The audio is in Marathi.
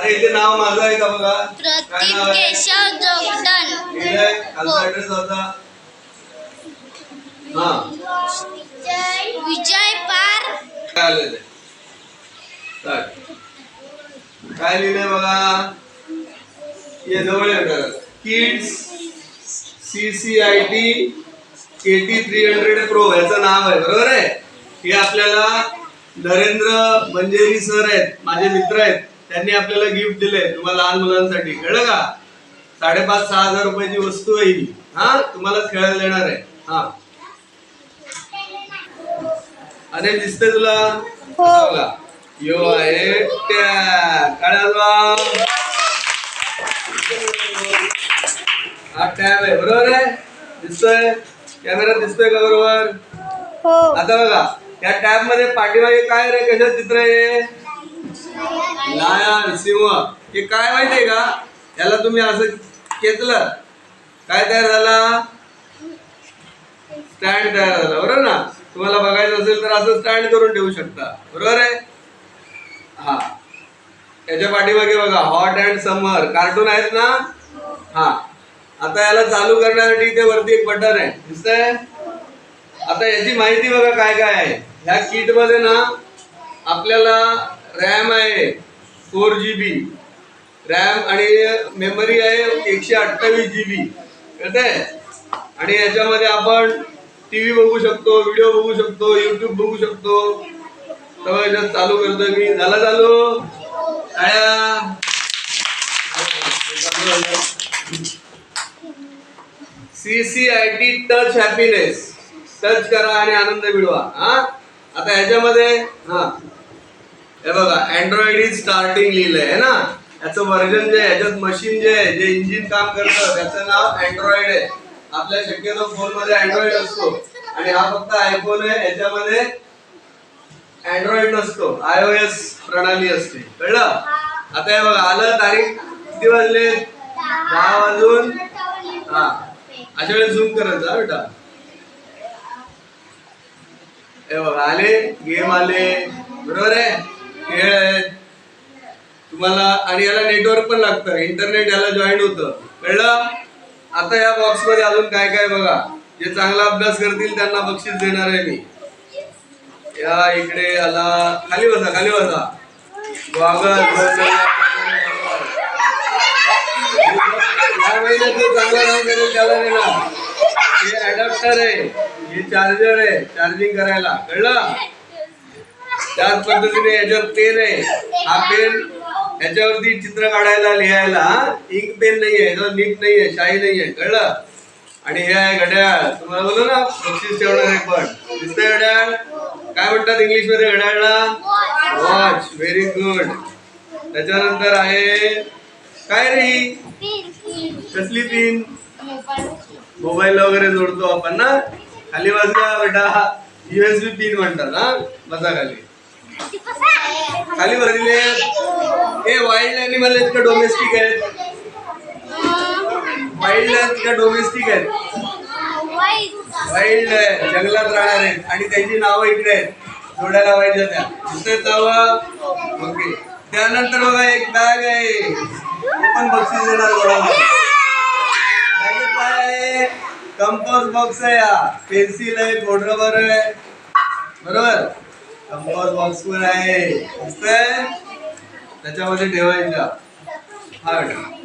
अरे इथे नाव माझं आहे का बघा? काय प्रतीक नाव आहे? केशव जोगदन. लिहिलंय खालचा ऍड्रेस होता. हा. विजय पार. काय आलेलं आहे. काय लिहिलंय बघा? ये जवळ kids C C I T K T three hundred pro याचं नाव आहे बरोबर आहे? हे आपल्याला नरेंद्र मंजेरी सर आहेत माझे मित्र आहेत. त्यांनी आपल्याला गिफ्ट दिलंय. तुम्हाला लहान मुलांसाठी. कळलं का? साडेपाच सहा हजार रुपयाची वस्तू आहे ही. हा? तुम्हालाच खेळायला देणार आहे. हा. अरे दिसतंय तुला? बघा. यो आहे हा टॅब आहे. बरोबर आहे? दिसतोय? कॅमेरा दिसतोय का बरोबर? हो. आता बघा. या टॅबमध्ये पाठीमागे काय रे? कशात चित्र आहे लायन सिंह. हे काय माहितीये का? याला तुम्ही असं घेतलं काय तयार झाला? स्टँड तयार झाला. बरोबर ना? तुम्हाला बघायचं असेल तर असं स्टँड करून ठेवू शकता. बरोबर आहे? हा. त्याच्या पाठीमागे बघा हॉट अँड समर कार्टून आहेत ना? हा. आता याला चालू करण्यासाठी इथे वरती एक बटन आहे. दिसतंय? आता याची माहिती बघा काय काय आहे. ह्या किटमध्ये ना आपल्याला रॅम आहे फोर जी बी रॅम आणि मेमरी आहे एकशे अठ्ठावीस जी बी आहे आणि याच्यामध्ये आपण टीव्ही बघू शकतो व्हिडिओ बघू शकतो युट्यूब बघू शकतो. सगळं याच्यात चालू करतो मी. झाला चालू? टाळ्या C C I T touch happiness touch करा आणि आनंद मिळवा. हा? आता ह्याच्यामध्ये हा. हे बघा अँड्रॉइड इज स्टार्टिंग लिहिलंय है ना? याचं व्हर्जन जे आहे याच्यात मशीन जे आहे जे इंजिन काम करतं त्याचं नाव अँड्रॉइड आहे. आपल्या शक्यतो फोनमध्ये अँड्रॉइड असतो. आणि हा फक्त आयफोन आहे याच्यामध्ये अँड्रॉइड नसतो. आय ओ एस प्रणाली असते. कळलं? आता हे बघा आलं तारीख? किती वाजले? दहा वाजून? हा. अशा वेळेस झूम करत जा बेटा. हे बघा आले गेम आले. बरोबर आहे? खेळ आहेत तुम्हाला आणि याला नेटवर्क पण लागतं. इंटरनेट याला जॉईन होतं. कळलं? आता या बॉक्समध्ये अजून काय काय बघा. जे चांगला अभ्यास करतील त्यांना बक्षीस देणार आहे मी. या इकडे आला खाली बसा खाली बसा. या महिन्यात जो चांगला काम करेल त्याला देणार. हे अडॅप्टर आहे. हे चार्जर आहे. चार्जिंग करायला. कळलं? त्याच पद्धतीने याच्यावर पेन आहे. हा पेन याच्यावरती चित्र काढायला लिहायला इंक पेन नाही आहे नीट नाही आहे शाही शाई आहे कळलं? आणि हे आहे घड्याळ. तुम्हाला बोललो ना बक्षीस ठेवणार आहे पण. दिसतंय घड्याळ? काय म्हणतात इंग्लिशमध्ये घड्याळला? वॉच व्हेरी गुड त्याच्यानंतर आहे काय रे ही? कसली पिन मोबाईल वगैरे जोडतो आपण ना? खाली बाजूला बेटा युएसबी पिन म्हणतात ना मजा खाली. खाली भरलेले हे वाईल्ड अॅनिमल आहेत का डोमेस्टिक आहेत? वाईल्ड आहेत का डोमेस्टिक आहेत? वाईल्ड आहे. जंगलात राहणार आहेत. आणि त्याची नावं इकडे आहेत. जोड्या लावायच्या त्या. दिसतात नावं ओके. त्यानंतर बघा एक बॅग आहे. पण बक्षीस देणार कोणाला बॅगेत काय कंपोज बॉक्स आहे हा. पेन्सिल आहे बोर्ड रबर आहे. बरोबर? कंपोज बॉक्स पण आहे. त्याच्यामध्ये ठेवायचा. हा बेटा